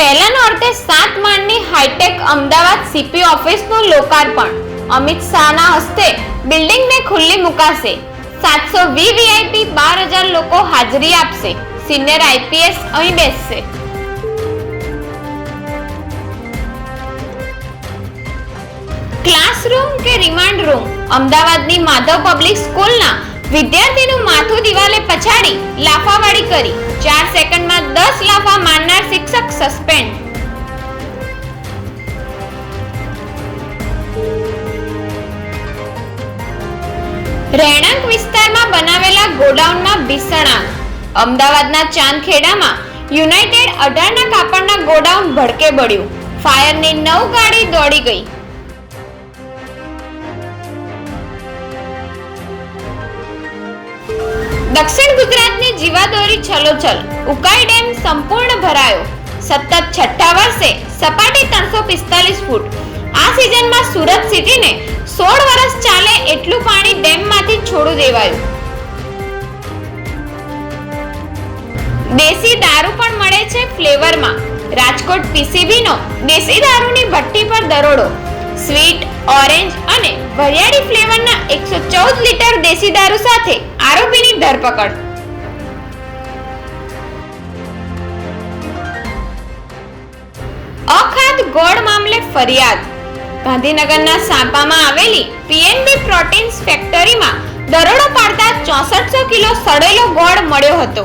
પહેલા અર્થે સાત માળની હાઈટેક અમદાવાદ સીપી ઓફિસનું લોકાર્પણ. અમિત શાહના હસ્તે બિલ્ડિંગને ખુલ્લી મુકાશે. સાતસો વીવીઆઈપી બાર હજાર લોકો હાજરી આપશે. સિનિયર આઈપીએસ અહીં બેસશે. ક્લાસરૂમ કે રિમાન્ડ રૂમ? અમદાવાદની માધવ પબ્લિક સ્કૂલના વિદ્યાર્થીનું માથું દિવાલે પછાડી લાફાવાળી કરી. ચાર સેકન્ડમાં દસ લાફા મારનાર શિક્ષક સસ્પેન્ડ. રહેણાંક વિસ્તારમાં બનાવેલા ગોડાઉનમાં ભીષણ આગ. અમદાવાદના ચાંદખેડામાં યુનાઇટેડ અઢારના કાપડના ગોડાઉન ભડકે બળ્યું. ફાયરની નવ ગાડી દોડી ગઈ. દક્ષિણ ગુજરાતની જીવાદોરી છલોછલ. ઉકાઈ ડેમ સંપૂર્ણ ભરાયો. સતત છઠ્ઠા વર્ષે સપાટી ત્રણસો પિસ્તાલીસ ફૂટ. આ સિઝનમાં સુરત સિટીને સોળ વર્ષ ચાલે એટલું પાણી ડેમમાંથી છોડી દેવાયું. દેશી દારૂ પણ મળે છે ફ્લેવરમાં. રાજકોટ પીસીબીનો દેશી દારૂની ભઠ્ઠી પર દરોડો. સ્વીટ, ઓરેન્જ અને વરિયાળી ફ્લેવરના એકસો ચૌદ લીટર દેશી દારૂ સાથે આરોપીની અખાત ગોળ મામલે ફરિયાદ. ગાંધીનગરના સાંપામાં આવેલી પીએનબી પ્રોટીન્સ ફેક્ટરીમાં દરોડો પાડતા ચોસઠસો કિલો સડેલો ગોળ મળ્યો હતો.